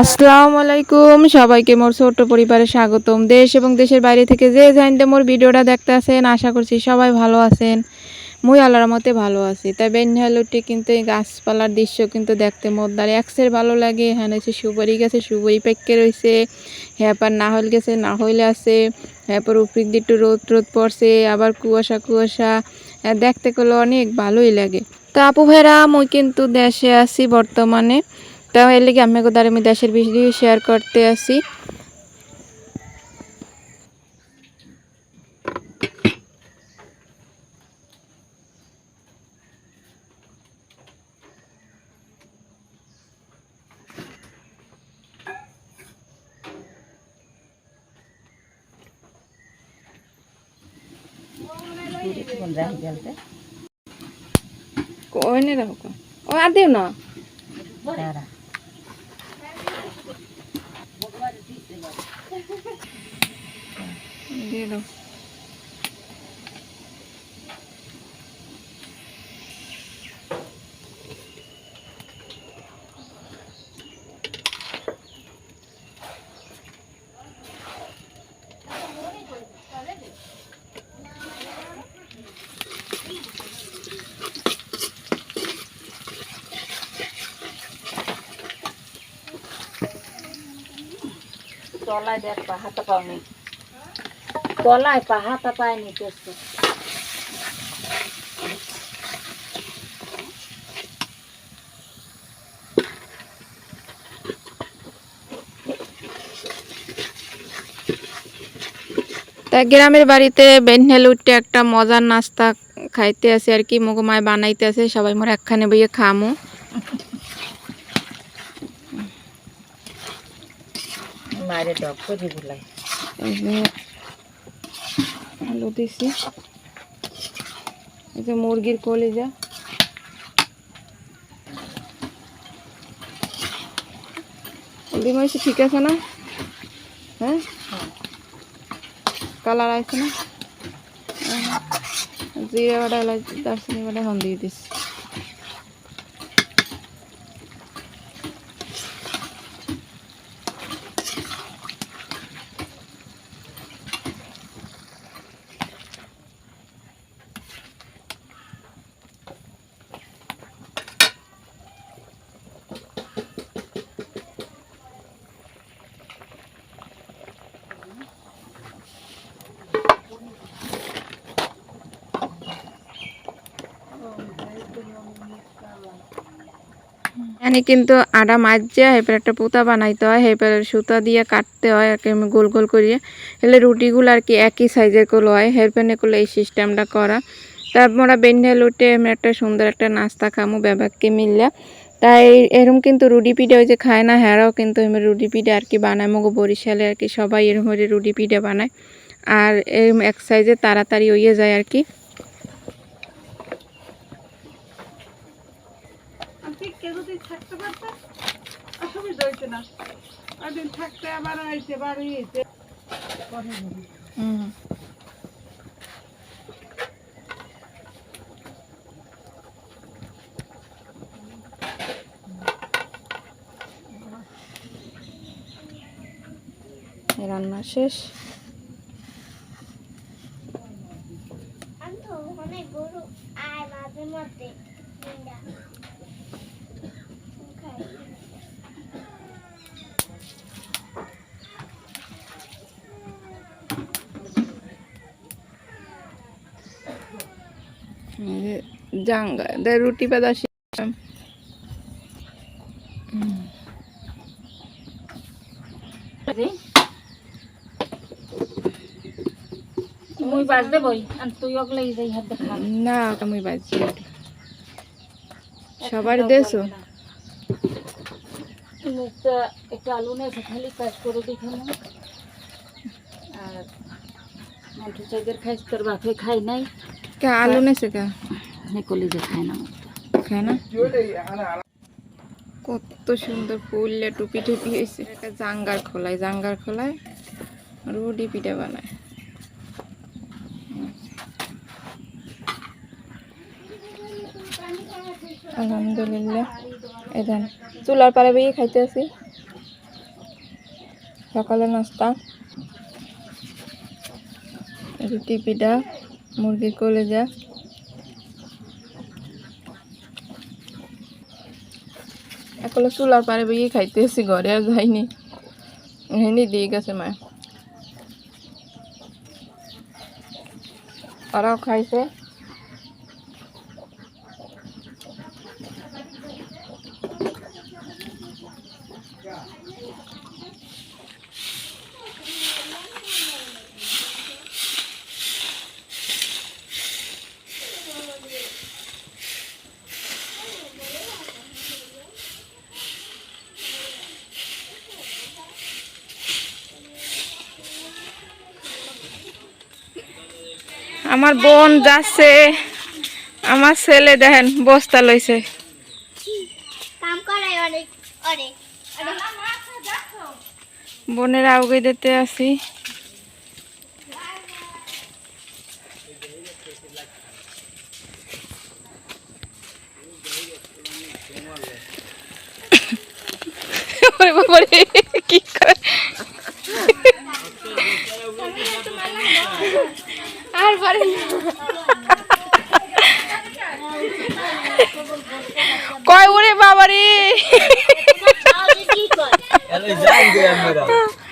আসসালামু আলাইকুম। সবাইকে মোর ছোট্ট পরিবারে স্বাগতম। দেশ এবং দেশের বাইরে থেকে যে জানতে মোর ভিডিওটা দেখতে আছেন আশা করছি সবাই ভালো আছেন। মুই আল্লাহর মতে ভালো আছি। তাই বেনহালুটি কিন্তু এই গাছপালার দৃশ্য কিন্তু দেখতে মোদ্দার একসের ভালো লাগে। হ্যাঁ হচ্ছে সুপারি গেছে, সুপারি পেকে রয়েছে হ্যাপার নাহল গেছে, নাহলে আছে। হ্যাপার উপরিক দিয়ে একটু রোদ রোদ পড়ছে, আবার কুয়াশা কুয়াশা। দেখতে করলে অনেক ভালোই লাগে। তো আপু ভাইরা, মুই কিন্তু দেশে আছি বর্তমানে। তাও এর লিগে আমি দ্বারা আমি দেশের ভিডিও শেয়ার করতে আসি। কইনে রাখো। আর দিও না। Mira. তলায় দেখ পাহাতা পাওনি। তলায় গ্রামের বাড়িতে বেনহেল উঠতে একটা মজার নাস্তা খাইতে আছে আর কি মুগো মায় বানাইতে আছে সবাই মোর একখানে বইয়ে খামু। মারে ডব করে বুলাই। আলু দিছি। এই যে মুরগির কলিজা হলদি ঠিক আছে না? হ্যাঁ? কালার আছে না। জিরা বাটা এলাচি, দারচিনি বাটা হন দিয়ে দিস এখানে কিন্তু আটা মাজিয়া এরপর একটা পুতা বানাইতে হয়, এরপর সুতা দিয়ে কাটতে হয় আর কি গোল গোল করিয়ে। এলে রুটিগুলো আর কি একই সাইজেরগুলো হয় হেরপেনে করলে এই সিস্টেমটা করা। তারপর বেন্ডে লুটে আমি একটা সুন্দর একটা নাস্তা খামু, ব্যাবাককে মিললে। তাই এরম কিন্তু রুটি পিঠে, ওই যে খায় না হ্যারাও কিন্তু এমনি রুটি পিঠে আর কি বানায়, মগো বরিশালে আর কি সবাই এরম রুটি পিঠে বানায়। আর এরম এক সাইজে তাড়াতাড়ি হয়ে যায় আর কি। আবার রান্না শেষ আমি তো অনেক গরু আর মাঝে মধ্যে ডিমটা খাই। এই যে জাঙ্গা রুটি পেদা শেষ মুই বাজতে বই আর তুই ওগুলো যাই হাত দেখা। না আমি বাজি সবার মুখটা একটু আলু নেই খালি কাজ করে দেখে না আর মন্টু চাইদের খাইস তোর বাপে খাই নাই। কে আলু নেছে কে নিকলি যে খায় না খায় না কত সুন্দর ফুললে টুপি টুপি হয়েছে একটা জাঙ্গার খোলায় জাঙ্গার খোলায় রুটি পিঠা বানায় আলহামদুলিল্লাহ এদান চুলার পারে বেয়ে খাইতে আছি সকালে নাস্তা রুটি পিঠা মুরগির কলেজা এখন চুলার পারে বইয়ে খাইতে এসি ঘরে আর যাইনি। এখানে দিয়ে গেছে মা। তারাও খাইছে। আমার বোন যাচ্ছে। আমার ছেলে দেখেন বস্তা লইছে। বোনের আউগে দিতে আসি ওরে বাবা রে, কি করে আর পারে না। কয় ওরে বাবা রে কি কর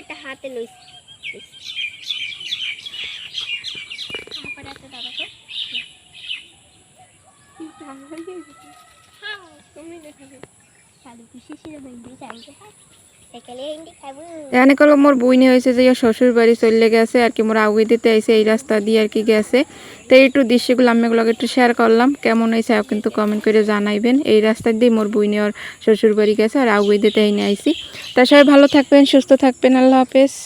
একটা হাতে লইস তারপরে একটা দাদা তো সাধু খুশি ছিল হিন্দি এখানে কল মোর বইনি হয়েছে যে শ্বশুর বাড়ি চলে গেছে, আর কি মোর আগুয়ে দিতে আইসে এই রাস্তা দিয়ে আর কি গেছে। তো একটু দৃশ্যগুলো আমি এগুলোকে একটু শেয়ার করলাম, কেমন হয়েছে কিন্তু কমেন্ট করে জানাইবেন। এই রাস্তা দিয়ে মোর বইনি ওর শ্বশুর বাড়ি গেছে, আর আগুয়ে দিতে এই নিয়ে আইসি তা সবাই ভালো থাকবেন, সুস্থ থাকবেন, আল্লাহ হাফেজ।